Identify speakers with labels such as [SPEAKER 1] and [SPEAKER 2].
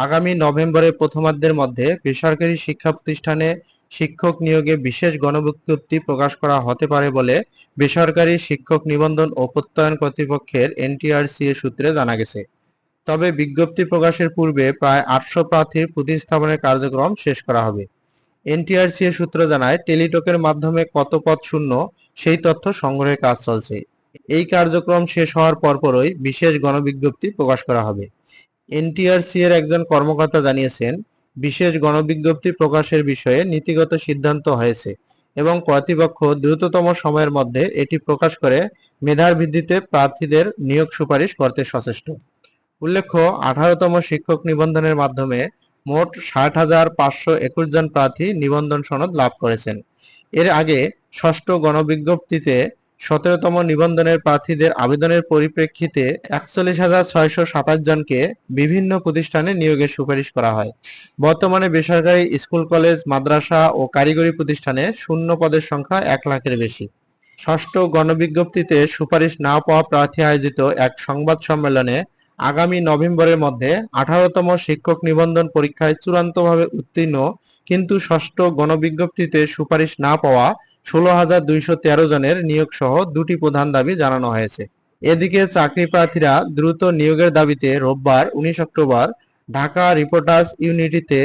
[SPEAKER 1] আগামী নভেম্বরের প্রথমার্ধের মধ্যে বেসরকারি শিক্ষা প্রতিষ্ঠানে শিক্ষক নিয়োগে বিশেষ গণবিজ্ঞপ্তি প্রকাশ করা হতে পারে বলে বেসরকারি শিক্ষক নিবন্ধন ও প্রত্যয়ন কর্তৃপক্ষের এনটিআরসিএ সূত্রে জানা গেছে। তবে বিজ্ঞপ্তি প্রকাশের পূর্বে প্রায় আটশো প্রার্থীর প্রতিস্থাপনের কার্যক্রম শেষ করা হবে। এনটিআরসিএ সূত্র জানায়, টেলিটকের মাধ্যমে কত পদ শূন্য, সেই তথ্য সংগ্রহের কাজ চলছে। এই কার্যক্রম শেষ হওয়ার পরপরই বিশেষ গণবিজ্ঞপ্তি প্রকাশ করা হবে। এনটিআরসি এর একজন কর্মকর্তা জানিয়েছেন, বিশেষ গণবিজ্ঞপ্তি প্রকাশের বিষয়ে নীতিগত সিদ্ধান্ত হয়েছে এবং কর্তৃপক্ষ দ্রুততম সময়ের মধ্যে এটি প্রকাশ করে মেধার ভিত্তিতে প্রার্থীদের নিয়োগ সুপারিশ করতে সচেষ্ট। উল্লেখ্য, আঠারোতম শিক্ষক নিবন্ধনের মাধ্যমে মোট ষাট হাজার পাঁচশো একুশ জন প্রার্থী নিবন্ধন সনদ লাভ করেছেন। এর আগে ষষ্ঠ গণবিজ্ঞপ্তিতে সতেরোতম নিবন্ধনের প্রার্থীদের আবেদনের পরিপ্রেক্ষিতে একচল্লিশ হাজার ছয়শো সাতাশ জনকে বিভিন্ন প্রতিষ্ঠানে নিয়োগের সুপারিশ করা হয়। বর্তমানে বেসরকারি স্কুল, কলেজ, মাদ্রাসা ও কারিগরি প্রতিষ্ঠানে শূন্য পদের সংখ্যা এক লাখের বেশি। ষষ্ঠ গণবিজ্ঞপ্তিতে সুপারিশ না পাওয়া প্রার্থী আয়োজিত এক সংবাদ সম্মেলনে আগামী নভেম্বরের মধ্যে আঠারোতম শিক্ষক নিবন্ধন পরীক্ষায় চূড়ান্তভাবে উত্তীর্ণ, কিন্তু ষষ্ঠ গণবিজ্ঞপ্তিতে সুপারিশ না পাওয়া ষোলো হাজার দুইশো তেরো জনের নিয়োগ সহ দুটি প্রধান দাবি জানানো হয়েছে। এদিকে চাকরি প্রার্থীরা দ্রুত নিয়োগের দাবিতে রোববার, উনিশ অক্টোবর ঢাকা রিপোর্টার্স ইউনিটিতে